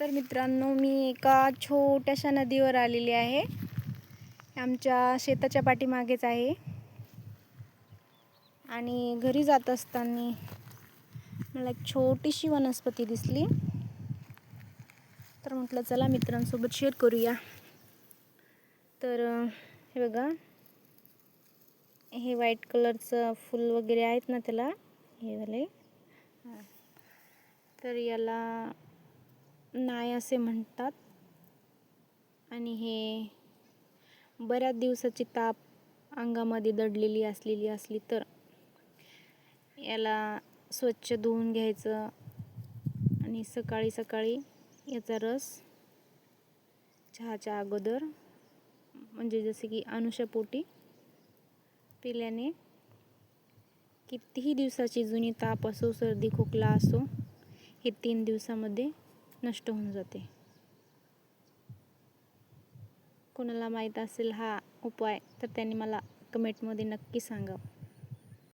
तर मित्रांनो मी एका छोट्याशा नदीवर आलेली आहे. आमच्या शेताच्या पाठीमागेच आहे. आणि घरी जात असताना मला एक छोटीशी वनस्पती दिसली. तर म्हटलं चला मित्रांसोबत शेअर करूया. तर हे बघा. हे व्हाईट कलरचं फुल वगैरे आहेत ना त्याला. हे झाले तर याला नाय असे म्हणतात. आणि हे बऱ्याच दिवसाची ताप अंगामध्ये दडलेली असलेली असली तर याला स्वच्छ धुवून घ्यायचं आणि सकाळी सकाळी याचा रस चहाच्या अगोदर म्हणजे जसे की अनुषापोटी पिल्याने कितीही दिवसाची जुनी ताप असो सर्दी खोकला असो हे तीन दिवसामध्ये नष्ट होऊन जाते. कोणाला माहीत असेल हा उपाय तर त्यांनी मला कमेंटमध्ये नक्की सांगावं.